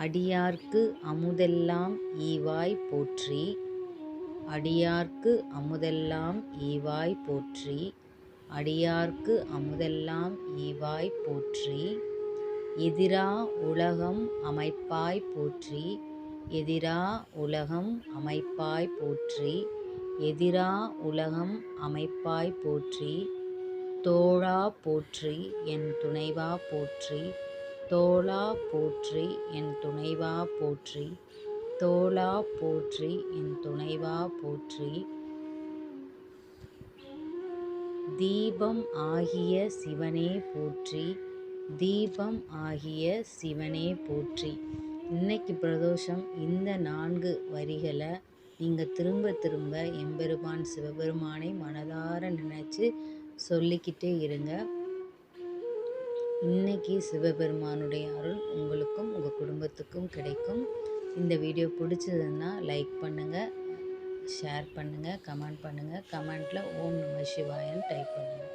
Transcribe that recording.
அடியார்க்கு அமுதெல்லாம் ஈவாய் போற்றி. அடியார்க்கு அமுதெல்லாம் ஈவாய் போற்றி. அடியார்க்கு அமுதெல்லாம் ஈவாய் போற்றி. எதிரா உலகம் அமைப்பாய் போற்றி. எதிரா உலகம் அமைப்பாய் போற்றி. எதிரா உலகம் அமைப்பாய் போற்றி. தோழா போற்றி என் துணைவா போற்றி. தோளா போற்றி என் துணைவா போற்றி. தோளா போற்றி என் துணைவா போற்றி. தீபம் ஆகிய சிவனே போற்றி. தீபம் ஆகிய சிவனே போற்றி. இன்னைக்கு பிரதோஷம். இந்த நான்கு வரிகளை நீங்கள் திரும்ப திரும்ப எம்பெருமான் சிவபெருமானை மனதார நினச்சி சொல்லிக்கிட்டே இருங்க. இன்னைக்கு சிவபெருமானுடைய அருள் உங்களுக்கும் உங்கள் குடும்பத்துக்கும் கிடைக்கும். இந்த வீடியோ பிடிச்சதுன்னா லைக் பண்ணுங்கள் ஷேர் பண்ணுங்கள் கமெண்ட் பண்ணுங்கள் கமெண்ட்டில் ஓம் நம சிவாயன்னு டைப் பண்ணுங்கள்